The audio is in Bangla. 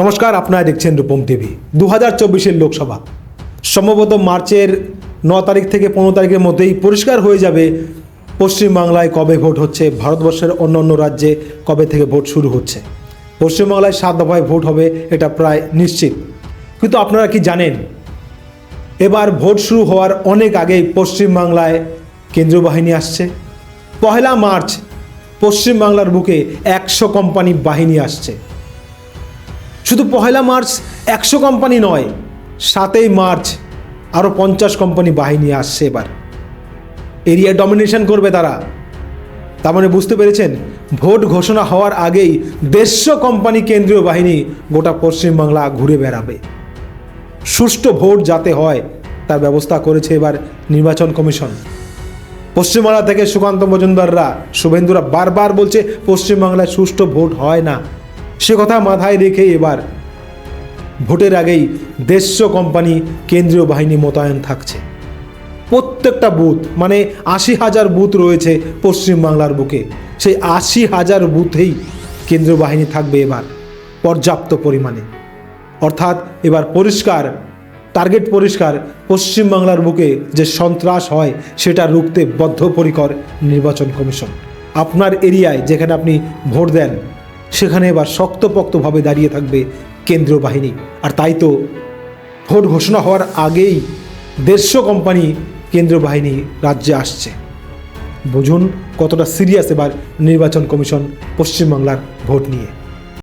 নমস্কার, আপনারা দেখছেন রূপম টিভি। দু হাজার চব্বিশের লোকসভা। সম্ভবত মার্চের ন তারিখ থেকে পনেরো তারিখের মধ্যেই পরিষ্কার হয়ে যাবে পশ্চিমবাংলায় কবে ভোট হচ্ছে, ভারতবর্ষের অন্য অন্য রাজ্যে কবে থেকে ভোট শুরু হচ্ছে। পশ্চিমবাংলায় সাত দফায় ভোট হবে, এটা প্রায় নিশ্চিত। কিন্তু আপনারা কি জানেন, এবার ভোট শুরু হওয়ার অনেক আগেই পশ্চিমবাংলায় কেন্দ্রীয় বাহিনী আসছে। পহেলা মার্চ পশ্চিমবাংলার বুকে একশো কোম্পানি বাহিনী আসছে। শুধু পহেলা মার্চ একশো কোম্পানি নয়, সাতই মার্চ আরও পঞ্চাশ কোম্পানি বাহিনী আসছে এবার। এরিয়া ডমিনেশন করবে তারা। তার মানে বুঝতে পেরেছেন, ভোট ঘোষণা হওয়ার আগেই দেড়শো কোম্পানি কেন্দ্রীয় বাহিনী গোটা পশ্চিমবাংলা ঘুরে বেড়াবে। সুষ্ঠু ভোট যাতে হয়, তার ব্যবস্থা করেছে এবার নির্বাচন কমিশন। পশ্চিমবাংলা থেকে সুকান্ত মজুমদাররা, শুভেন্দুরা বারবার বলছে, পশ্চিমবাংলায় সুষ্ঠু ভোট হয় না। সে কথা মাথায় রেখে এবার ভোটের আগেই দেড়শো কোম্পানি কেন্দ্রীয় বাহিনী মোতায়েন থাকছে। প্রত্যেকটা বুথ মানে আশি হাজার বুথ রয়েছে পশ্চিমবাংলার বুকে। সেই আশি হাজার বুথেই কেন্দ্রীয় বাহিনী থাকবে এবার, পর্যাপ্ত পরিমাণে। অর্থাৎ এবার পরিষ্কার, টার্গেট পরিষ্কার পশ্চিমবাংলার বুকে যে সন্ত্রাস হয়, সেটা রুখতে বদ্ধপরিকর নির্বাচন কমিশন। আপনার এরিয়ায় যেখানে আপনি ভোট দেন সেখানে এবার শক্তপোক্তভাবে দাঁড়িয়ে থাকবে কেন্দ্রীয় বাহিনী। আর তাই তো ভোট ঘোষণা হওয়ার আগেই দেড়শো কোম্পানি কেন্দ্রীয় বাহিনী রাজ্যে আসছে। বুঝুন কতটা সিরিয়াস এবার নির্বাচন কমিশন পশ্চিমবাংলার ভোট নিয়ে।